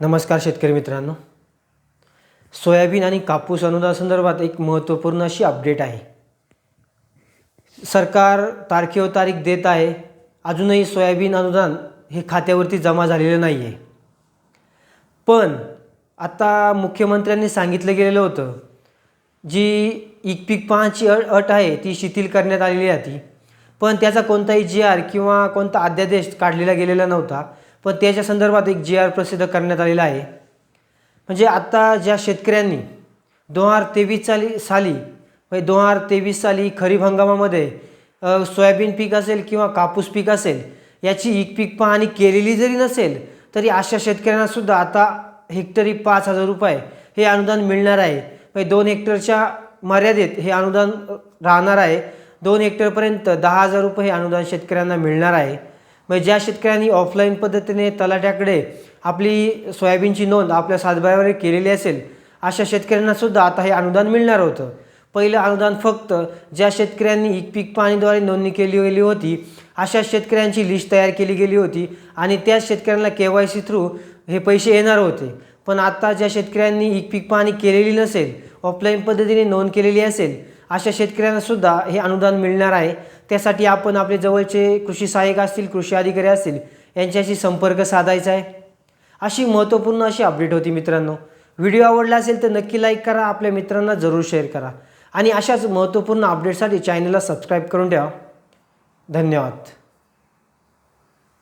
नमस्कार शेतकरी मित्रांनो. सोयाबीन आणि कापूस अनुदानासंदर्भात एक महत्त्वपूर्ण अशी अपडेट आहे. सरकार तारखेवर तारीख देत आहे. अजूनही सोयाबीन अनुदान हे खात्यावरती जमा झालेलं नाही आहे पण आता मुख्यमंत्र्यांनी सांगितलं गेलेलं होतं जी एक पीक पाहाची अट अट आहे ती शिथिल करण्यात आलेली आहे ती. पण त्याचा कोणताही जी आर किंवा कोणता अध्यादेश काढलेला गेलेला नव्हता. पण त्याच्या संदर्भात एक जी आर प्रसिद्ध करण्यात आलेला आहे. म्हणजे आत्ता ज्या शेतकऱ्यांनी दोन हजार तेवीस साली साली म्हणजे दोन हजार तेवीस साली खरीप हंगामामध्ये सोयाबीन पीक असेल किंवा कापूस पीक असेल याची एक पीक पाहणी केलेली जरी नसेल तरी अशा शेतकऱ्यांनासुद्धा आता हेक्टरी पाच हजार रुपये हे अनुदान मिळणार आहे. म्हणजे दोन हेक्टरच्या मर्यादेत हे अनुदान राहणार आहे. दोन हेक्टरपर्यंत दहा हजार रुपये हे अनुदान शेतकऱ्यांना मिळणार आहे. म्हणजे ज्या शेतकऱ्यांनी ऑफलाईन पद्धतीने तलाट्याकडे आपली सोयाबीनची नोंद आपल्या सातबाऱ्यावर केलेली असेल अशा शेतकऱ्यांना सुद्धा आता हे अनुदान मिळणार होतं. पहिलं अनुदान फक्त ज्या शेतकऱ्यांनी एक पीक पाणीद्वारे नोंदणी केली गेली होती अशा शेतकऱ्यांची लिस्ट तयार केली गेली होती आणि त्या शेतकऱ्यांना के वाय सी थ्रू हे पैसे येणार होते. पण आता ज्या शेतकऱ्यांनी एक पीक पाणी केलेली नसेल ऑफलाईन पद्धतीने नोंद केलेली असेल अशा शेतकऱ्यांना सुद्धा हे अनुदान मिळणार आहे. त्यासाठी आपण आपले जवळचे कृषी सहाय्यक असतील कृषी अधिकारी असतील यांच्याशी संपर्क साधायचा आहे. अशी महत्त्वपूर्ण अशी अपडेट होती मित्रांनो. व्हिडिओ आवडला असेल तर नक्की लाईक करा आपल्या मित्रांना जरूर शेअर करा. आणि अशाच महत्त्वपूर्ण अपडेटसाठी चॅनलला सबस्क्राईब करून ठेवा. धन्यवाद.